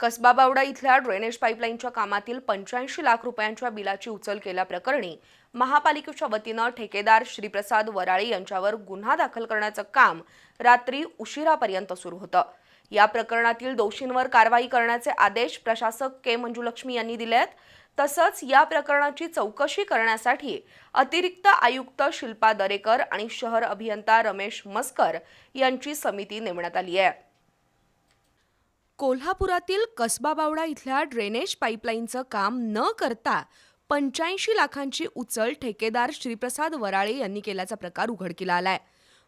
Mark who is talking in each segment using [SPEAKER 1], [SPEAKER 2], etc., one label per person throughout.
[SPEAKER 1] कसबा बावडा इथल्या ड्रेनेज पाईपलाईनच्या कामातील पंच्याऐंशी लाख रुपयांच्या बिलाची उचल केल्याप्रकरणी महापालिकेच्या वतीनं ठेकेदार श्रीप्रसाद वराळे यांच्यावर गुन्हा दाखल करण्याचं काम रात्री उशिरापर्यंत सुरू होतं. या प्रकरणातील दोषींवर कारवाई करण्याचे आदेश प्रशासक के मंजुलक्ष्मी यांनी दिले आहेत तसंच या प्रकरणाची चौकशी करण्यासाठी अतिरिक्त आयुक्त शिल्पा दरेकर आणि शहर अभियंता रमेश मस्कर यांची समिती नेमण्यात आली आहे. कोल्हापुरातील कसबा बावडा इथल्या ड्रेनेज पाईपलाईनचं काम न करता पंच्याऐंशी लाखांची उचल ठेकेदार श्रीप्रसाद वराळे यांनी केल्याचा प्रकार उघडकीला आलाय.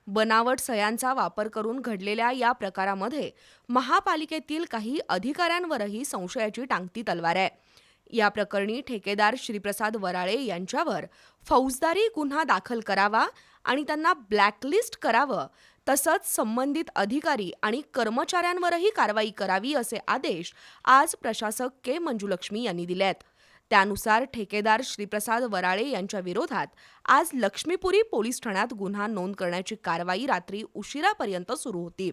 [SPEAKER 1] बनावट सह्यांचा वापर करून घडलेल्या या प्रकारामध्ये महापालिकेतील काही अधिकाऱ्यांवरही संशयाची टांगती तलवार आहे. या प्रकरणी ठेकेदार श्रीप्रसाद वराळे यांच्यावर फौजदारी गुन्हा दाखल करावा आणि त्यांना ब्लॅकलिस्ट करावं तसंच संबंधित अधिकारी आणि कर्मचाऱ्यांवरही कारवाई करावी असे आदेश आज प्रशासक के. मंजुलक्ष्मी यांनी दिले आहेत त्यानुसार ठेकेदार श्रीप्रसाद वराळे यांच्या विरोधात आज लक्ष्मीपुरी पोलीस ठाण्यात गुन्हा नोंद करण्याची कारवाई रात्री उशिरापर्यंत सुरू होती.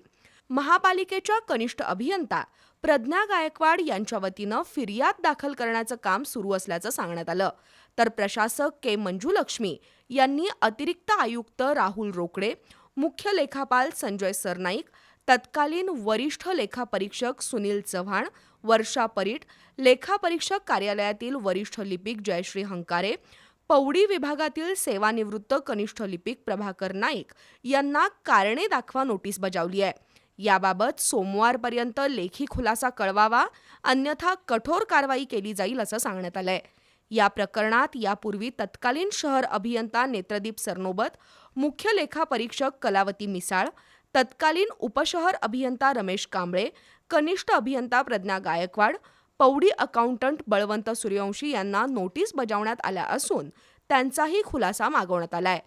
[SPEAKER 1] महापालिकेच्या कनिष्ठ अभियंता प्रज्ञा गायकवाड यांच्या वतीनं फिर्याद दाखल करण्याचं काम सुरू असल्याचं सांगण्यात आलं. तर प्रशासक के. मंजुलक्ष्मी यांनी अतिरिक्त आयुक्त राहुल रोकडे मुख्य लेखापाल संजय सरनाईक तत्कालीन वरिष्ठ लेखापरीक्षक सुनील चव्हाण वर्षा परीट लेखापरीक्षक कार्यालयातील वरिष्ठ लिपिक जयश्री हंकारे पौडी विभागातील सेवानिवृत्त कनिष्ठ लिपिक प्रभाकर नाईक यांना कारणे दाखवा नोटीस बजावली आहे. याबाबत सोमवारपर्यंत लेखी खुलासा कळवावा अन्यथा कठोर कारवाई केली जाईल असं सांगण्यात आलंय. या प्रकरणात यापूर्वी तत्कालीन शहर अभियंता नेत्रदीप सरनोबत मुख्य लेखापरीक्षक कलावती मिसाळ तत्कालीन उपशहर अभियंता रमेश कांबळे कनिष्ठ अभियंता प्रज्ञा गायकवाड पौडी अकाउंटंट बळवंत सूर्यवंशी यांना नोटीस बजावण्यात आल्या असून त्यांचाही खुलासा मागवण्यात आलाय.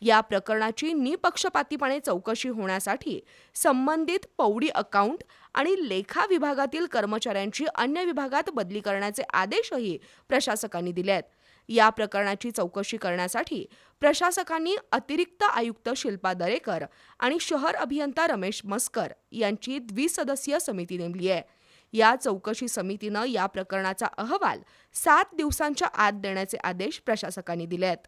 [SPEAKER 1] या प्रकरणाची निपक्षपातीपणे चौकशी होण्यासाठी संबंधित पौडी अकाउंट आणि लेखा विभागातील कर्मचाऱ्यांची अन्य विभागात बदली करण्याचे आदेशही प्रशासकांनी दिले आहेत. या प्रकरणाची चौकशी करण्यासाठी प्रशासकांनी अतिरिक्त आयुक्त शिल्पा दरेकर आणि शहर अभियंता रमेश मस्कर यांची द्विसदस्यीय समिती नेमली आहे. या चौकशी समितीनं या प्रकरणाचा अहवाल सात दिवसांच्या आत देण्याचे आदेश प्रशासकांनी दिले आहेत.